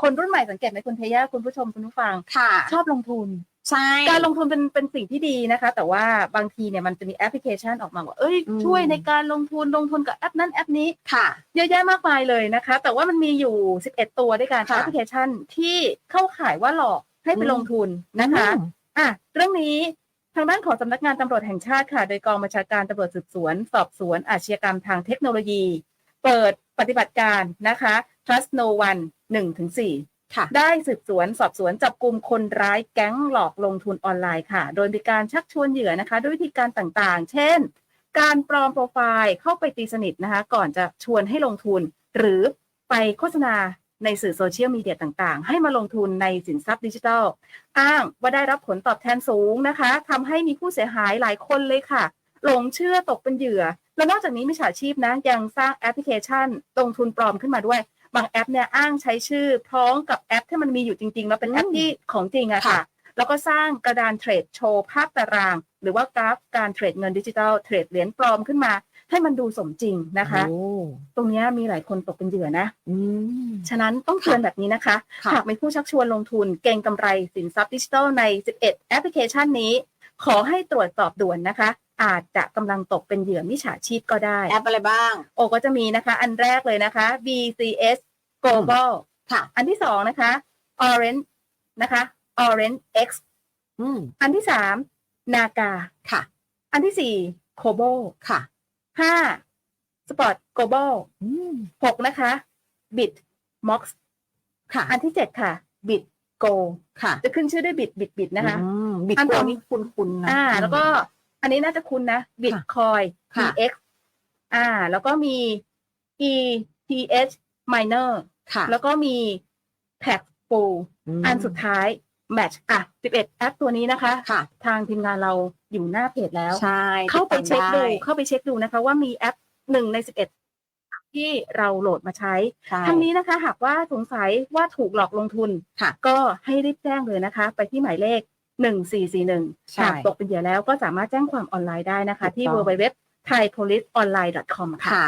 คนรุ่นใหม่สังเกตไหมคุณเทย่าคุณผู้ชมคุณผู้ฟัง ค่ะ ชอบลงทุน ใช่ การลงทุนเป็นเป็นสิ่งที่ดีนะคะ แต่ว่าบางทีเนี่ยมันจะมีแอปพลิเคชันออกมาว่าเอ้ยอืม ช่วยในการลงทุนลงทุนกับแอปนั้นแอปนี้ ค่ะ เยอะแยะมากมายเลยนะคะ แต่ว่ามันมีอยู่ 11 ตัวด้วยกันค่ะแอปพลิเคชันที่เข้าข่ายว่าหลอกให้ไปอืม ลงทุนนะคะอืมอะเรื่องนี้ทางด้านของสำนักงานตำรวจแห่งชาติค่ะ โดยกองบัญชาการตำรวจสืบสวน สอบสวนอาชญากรรมทางเทคโนโลยี เปิดปฏิบัติการนะคะ Trust No One 1-4ค่ะ ได้สืบสวนสอบสวนจับกลุ่มคนร้ายแก๊งหลอกลงทุนออนไลน์ค่ะ โดยมีการชักชวนเหยื่อนะคะ ด้วยวิธีการต่างๆ เช่น การปลอมโปรไฟล์เข้าไปตีสนิทนะคะ ก่อนจะชวนให้ลงทุน หรือไปโฆษณาในสื่อโซเชียลมีเดียต่างๆ ให้มาลงทุนในสินทรัพย์ดิจิทัล อ้างว่าได้รับผลตอบแทนสูงนะคะทำให้มีผู้เสียหายหลายคนเลยค่ะ หลงเชื่อตกเป็นเหยื่อ และนอกจากนี้มิจฉาชีพนะยังสร้างแอปพลิเคชันลงทุนปลอมขึ้นมาด้วย บางแอปเนี่ยอ้างใช้ชื่อพร้อมกับแอปที่มันมีอยู่จริงๆแล้วเป็นแอปอืมที่ของจริงอะค่ะค่ะ แล้วก็สร้างกระดานเทรดโชว์ภาพตาราง หรือว่ากราฟการเทรดเงินดิจิทัลเทรดเหรียญปลอมขึ้นมา ให้มันดูสมจริงนะคะโอ้ตรงเนี้ยมีหลายคนตกเป็นเหยื่อนะอืมฉะนั้นต้องเตือนแบบนี้นะคะค่ะหากมีผู้ชักชวนลงทุนเก่งกำไรสินทรัพย์ดิจิทัลใน 11 แอปพลิเคชันนี้ ขอให้ตรวจสอบด่วนนะคะอาจจะกำลังตกเป็นเหยื่อมิจฉาชีพก็ได้ แอปอะไรบ้าง โอก็จะมีนะคะ อันแรกเลยนะคะ BCS Global ค่ะ อันที่สองนะคะ Orange นะคะ Orange X อืมอันที่สาม Naga ค่ะ อันที่สี่ Kobo ค่ะห้า Spot Global อืมหกนะคะ Bit Mox ค่ะ อันที่เจ็ดค่ะ Bit Go ค่ะ จะขึ้นชื่อด้วย Bit Bit Bit นะคะอืมบิตอันโคต่อนี่คุณคุณนะอ่า แล้วก็อันนี้น่าจะคุ้นนะ Bitcoin ค่ะ BX อ่า แล้วก็มี ETH Miner ค่ะ แล้วก็มี Pack f u l มอันสุดท้าย Match อะ 11 แอปตัวนี้นะคะ ค่ะ ทางทีมงานเราอยู่หน้าเพจแล้ว ใช่เข้าไปเช็คดูติตามเข้าไปเช็คดูนะคะ ว่ามีแอปหนึ่งใน 11 ที่เราโหลดมาใช้ ใช่ ทั้งนี้นะคะ หากว่าสงสัยว่าถูกหลอกลงทุน ค่ะ ก็ให้รีบแจ้งเลยนะคะ ไปที่หมายเลข 1441ใช่หากตกเป็นเหยื่อแล้วก็สามารถแจ้งความออนไลน์ได้นะคะ ที่ ถูกต้อง www thaipoliceonline.com ค่ะ ค่ะ